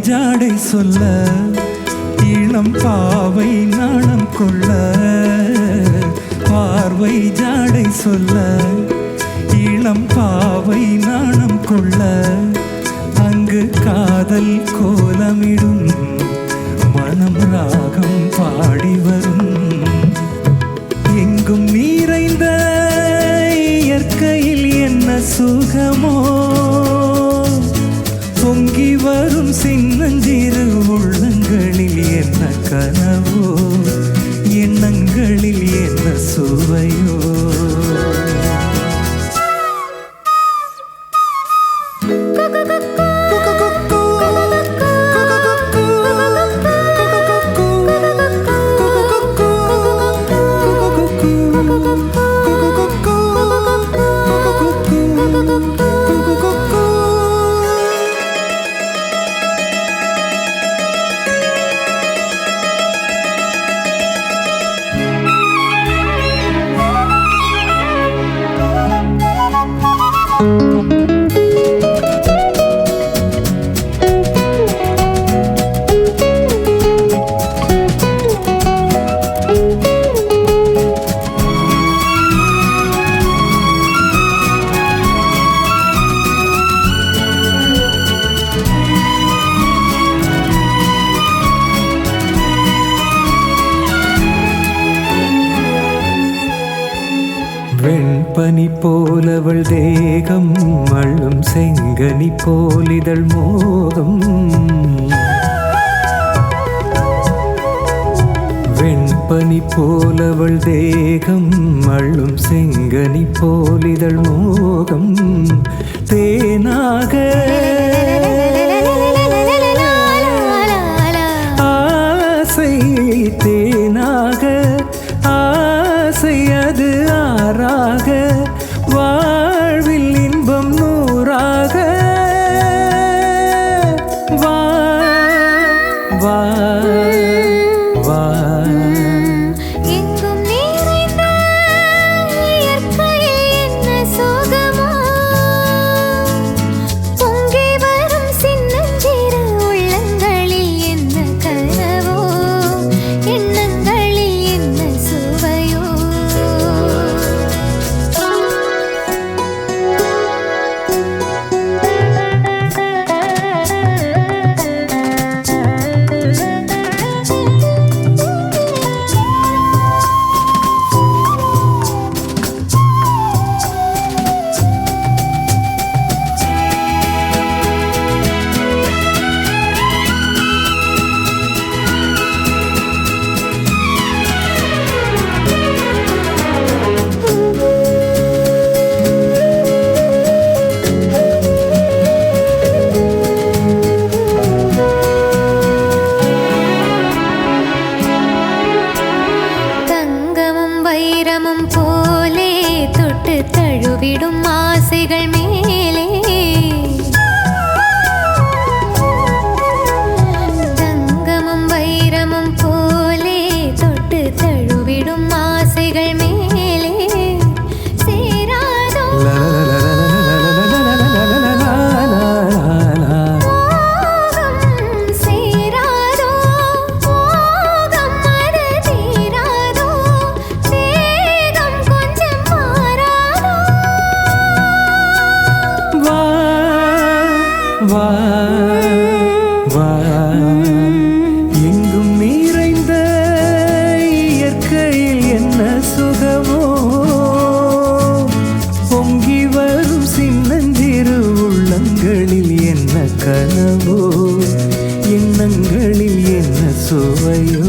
சொல்ல இளம் பாவை நாணம் கொள்ள பார்வை ஜாடை சொல்ல இளம் பாவை நாணம் கொள்ள அங்கு காதல் கோலமிடும் மனம் ராகம் பாடி வரும். எங்கும் நீரைந்த இயற்கையில் என்ன சுகமோ பொங்கி வரும். சின்னஞ்சிறு உள்ளங்களில் என்ன கனவு? பெண் பனி போலவள் தேகம் அழும் செங்கனி போலிதழ் மோகம் வெண்பனி போலவள் தேகம் அழும் செங்கனி போலிதழ் மோகம் தேனாக ஆசை தேனாக 爱 வைரமும் போலே தொட்டு தழுவிடும் ஆசைகள் ಸುವೆಯೋ